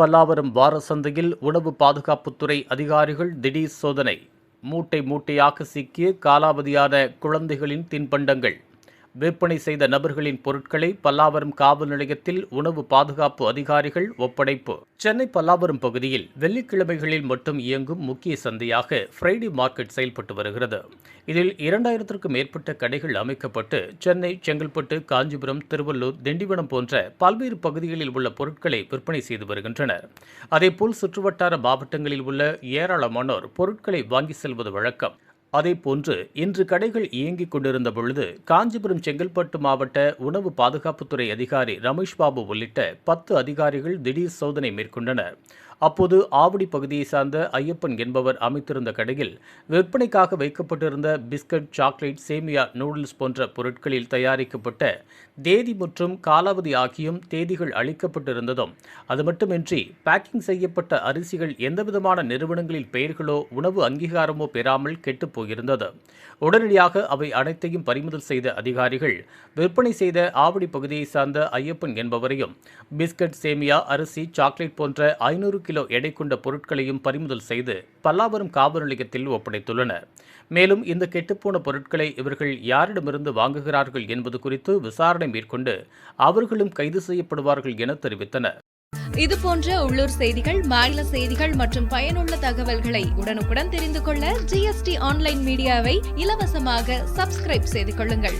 பல்லாவரம் வார சந்தையில் உணவு பாதுகாப்புத்துறை அதிகாரிகள் திடீர் சோதனை. மூட்டை மூட்டையாக சிக்கிய காலாவதியான குழந்தைகளின் தின்பண்டங்கள். விற்பனை செய்த நபர்களின் பொருட்களை பல்லாவரம் காவல் நிலையத்தில் உணவு பாதுகாப்பு அதிகாரிகள் ஒப்படைப்பு. சென்னை பல்லாவரம் பகுதியில் வெள்ளிக்கிழமைகளில் மட்டும் இயங்கும் முக்கிய சந்தையாக ஃப்ரைடே மார்க்கெட் செயல்பட்டு வருகிறது. இதில் இரண்டாயிரத்திற்கும் மேற்பட்ட கடைகள் அமைக்கப்பட்டு சென்னை செங்கல்பட்டு காஞ்சிபுரம் திருவள்ளூர் திண்டிவனம் போன்ற பல்வேறு பகுதிகளில் உள்ள பொருட்களை விற்பனை செய்து வருகின்றனர். அதேபோல் சுற்றுவட்டார மாவட்டங்களில் உள்ள ஏராளமானோர் பொருட்களை வாங்கி செல்வது வழக்கம். அதேபோன்று இன்று கடைகள் இயங்கிக் கொண்டிருந்த பொழுது காஞ்சிபுரம் செங்கல்பட்டு மாவட்ட உணவு பாதுகாப்புத்துறை அதிகாரி ரமேஷ் பாபு உள்ளிட்ட பத்து அதிகாரிகள் திடீர் சோதனை மேற்கொண்டனர். அப்போது ஆவடி பகுதியை சார்ந்த ஐயப்பன் என்பவர் அமைத்திருந்த கடையில் விற்பனைக்காக வைக்கப்பட்டிருந்த பிஸ்கட் சாக்லேட் சேமியா நூடுல்ஸ் போன்ற பொருட்களில் தயாரிக்கப்பட்ட தேதி மற்றும் காலாவதி ஆகியும் தேதிகள் அளிக்கப்பட்டிருந்ததும். அது மட்டுமின்றி பேக்கிங் செய்யப்பட்ட அரிசிகள் எந்தவிதமான நிறுவனங்களில் பெயர்களோ உணவு அங்கீகாரமோ பெறாமல் கெட்டுப் போயிருந்தது. உடனடியாக அவை அனைத்தையும் பறிமுதல் செய்த அதிகாரிகள் விற்பனை செய்த ஆவடி பகுதியை சார்ந்த ஐயப்பன் என்பவரையும் பிஸ்கட் சேமியா அரிசி சாக்லேட் போன்ற ஐநூறுக்கு கிலோ எடை கொண்ட பொருட்களையும் பறிமுதல் செய்து பல்லாவரம் காவல் நிலையத்தில் ஒப்படைத்துள்ளனர். மேலும் இந்த கெட்டுப்போன பொருட்களை இவர்கள் யாரிடமிருந்து வாங்குகிறார்கள் என்பது குறித்து விசாரணை மேற்கொண்டு அவர்களும் கைது செய்யப்படுவார்கள் என தெரிவித்தனர். இது போன்ற உள்ளூர் செய்திகள் மாநில செய்திகள் மற்றும் பயனுள்ள தகவல்களை உடனுக்குடன் தெரிந்து கொள்ள ஜிஎஸ்டி ஆன்லைன் மீடியாவை இலவசமாக சப்ஸ்கிரைப் செய்து கொள்ளுங்கள்.